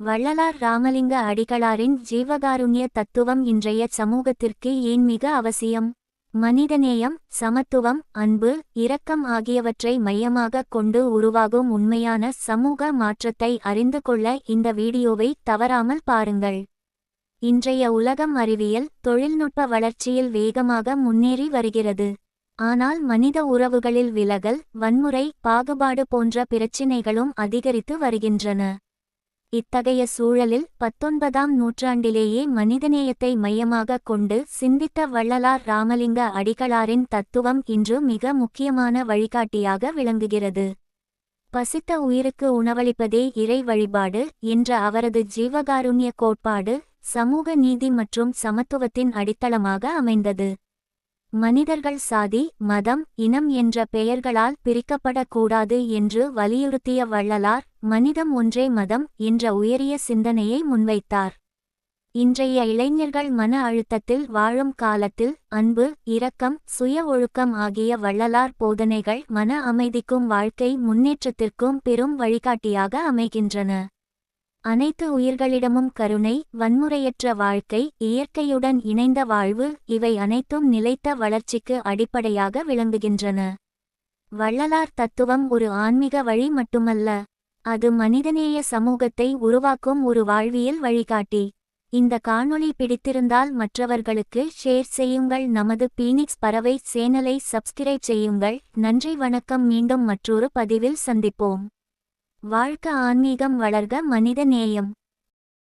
வள்ளலார் ராமலிங்க அடிகளாரின் ஜீவகாருண்ய தத்துவம் இன்றைய சமூகத்திற்கு ஏன் மிக அவசியம்? மனிதநேயம் சமத்துவம் அன்பு இரக்கம் ஆகியவற்றை மையமாகக் கொண்டு உருவாகும் உண்மையான சமூக மாற்றத்தை அறிந்து கொள்ள இந்த வீடியோவை தவறாமல் பாருங்கள். இன்றைய உலகம் அறிவியல் தொழில்நுட்ப வளர்ச்சியில் வேகமாக முன்னேறி வருகிறது. ஆனால் மனித உறவுகளில் விலகல் வன்முறை பாகுபாடு போன்ற பிரச்சினைகளும் அதிகரித்து வருகின்றன. இத்தகைய சூழலில் பத்தொன்பதாம் நூற்றாண்டிலேயே மனிதநேயத்தை மையமாகக் கொண்டு சிந்தித்த வள்ளலார் ராமலிங்க அடிகளாரின் தத்துவம் இன்று மிக முக்கியமான வழிகாட்டியாக விளங்குகிறது. பசித்த உயிருக்கு உணவளிப்பதே இறை வழிபாடு என்ற அவரது ஜீவகாருண்ய கோட்பாடு சமூக நீதி மற்றும் சமத்துவத்தின் அடித்தளமாக அமைந்தது. மனிதர்கள் சாதி மதம் இனம் என்ற பெயர்களால் பிரிக்கப்படக்கூடாது என்று வலியுறுத்திய வள்ளலார் மனிதம் ஒன்றே மதம் என்ற உயரிய சிந்தனையை முன்வைத்தார். இன்றைய இளைஞர்கள் மன அழுத்தத்தில் வாழும் காலத்தில் அன்பு இரக்கம் சுய ஒழுக்கம் ஆகிய வள்ளலார் போதனைகள் மன அமைதிக்கும் வாழ்க்கை முன்னேற்றத்திற்கும் பெரும் வழிகாட்டியாக அமைகின்றன. அனைத்து உயிர்களிடமும் கருணை வன்முறையற்ற வாழ்க்கை இயற்கையுடன் இணைந்த வாழ்வு இவை அனைத்தும் நிலைத்த வளர்ச்சிக்கு அடிப்படையாக விளங்குகின்றன. வள்ளலார் தத்துவம் ஒரு ஆன்மீக வழி மட்டுமல்ல அது மனிதநேய சமூகத்தை உருவாக்கும் ஒரு வாழ்வியல் வழிகாட்டி. இந்த காணொளி பிடித்திருந்தால் மற்றவர்களுக்கு ஷேர் செய்யுங்கள். நமது பீனிக்ஸ் பறவை சேனலை சப்ஸ்கிரைப் செய்யுங்கள். நன்றி வணக்கம். மீண்டும் மற்றொரு பதிவில் சந்திப்போம். வாழ்க்க ஆன்மீகம் வளர்க மனித நேயம்.